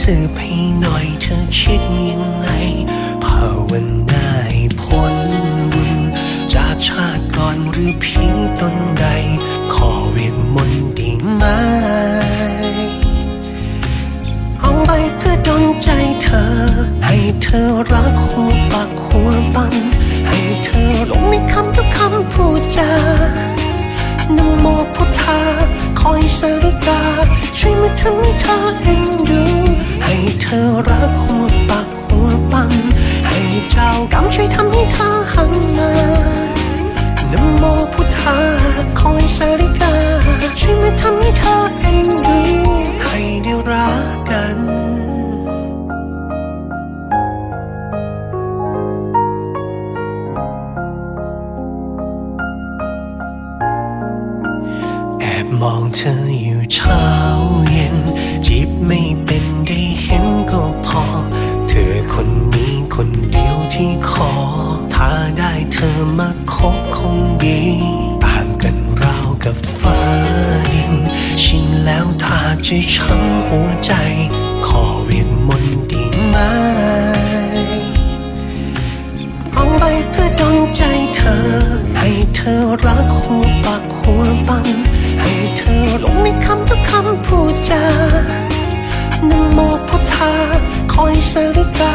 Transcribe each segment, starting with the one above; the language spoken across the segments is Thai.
สืบให้หน่อยเธอคิดยังไงภาวนาให้พ้นบุญจากชาติก่อนหรือเพียงตนใด ขอเวทมนต์ได้ไหมเอาไปเพื่อดลใจเธอ ให้เธอรักหัวปากหัวปันให้เธอหลงในคำทุกคำพูดจานโมพุทธาคอยสริกาช่วย มาทำให้เธอเอ็นดู ให้เธอรักหัวปากหัวปันให้เจ้ากรรมช่วยทำให้เธอหันมานโมพุทธาคอยสาริกาช่วยมาทำให้เธอ มองเธออยู่เช้าเย็น จีบไม่เป็นได้เห็นก็พอ เธอคนนี้คนเดียวที่ขอ ถ้าได้เธอมาคบคงดีต่างกันราวกับฟ้าดิน ชินแล้วถ้าจะช้ำหัวใจ ขอเวทมนต์ดีไหมเอาไปเพื่อดลใจเธอ ให้เธอรักหัวปาก อยสาริกา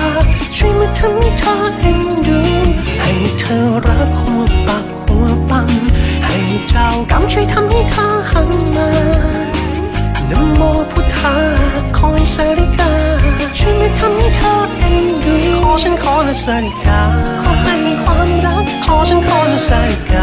ช่วยมาทำให้เธอเอ็นดู ให้เธอรักหัวปากหัวปันให้เจ้ากรรมช่วยทำให้เธอหันมานโมพุทธาคอยสาริกา ช่วยมาทำให้เธอเอ็นดู ขอฉันขอนะสาริกา ขอให้มีความรัก ขอฉันขอนะสาริกา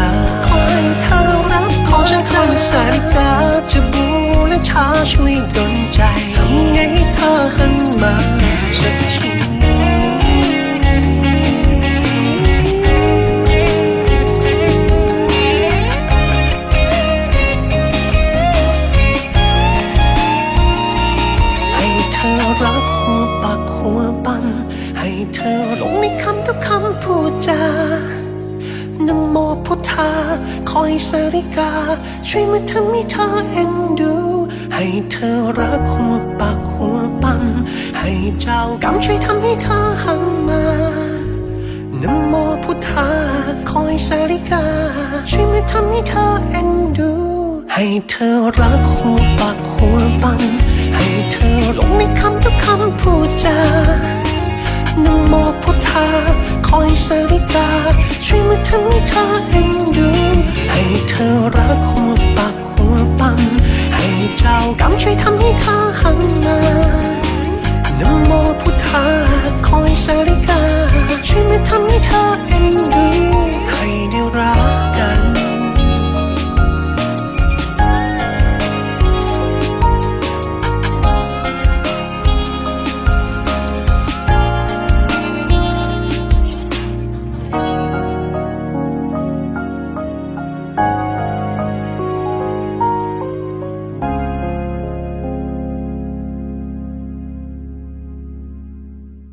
รักหัวปากหัวปัน ให้เธอลงในคำทุกคำพูดจานโมพุทธา คอยสาริกา ช่วยมาทำให้เธอเอ็นดู ให้เธอรักหัวปากหัวปัน ให้เจ้ากรรมช่วยทำให้เธอหันมานโมพุทธา คอยสาริกา ช่วยมาทำให้เธอเอ็นดู ให้เธอรักหัวปากหัวปัน ให้เธอลงในคำำพูดจานะโมพุทธาคอยสาริกา ช่วยมาทำให้เธอเอ็นดู ให้เธอรักหัวปากหัวปั๊มให้เจ้ากรรมช่วยทำให้เธอหันมานะโมพุทธาคอยสาริกา ช่วยมา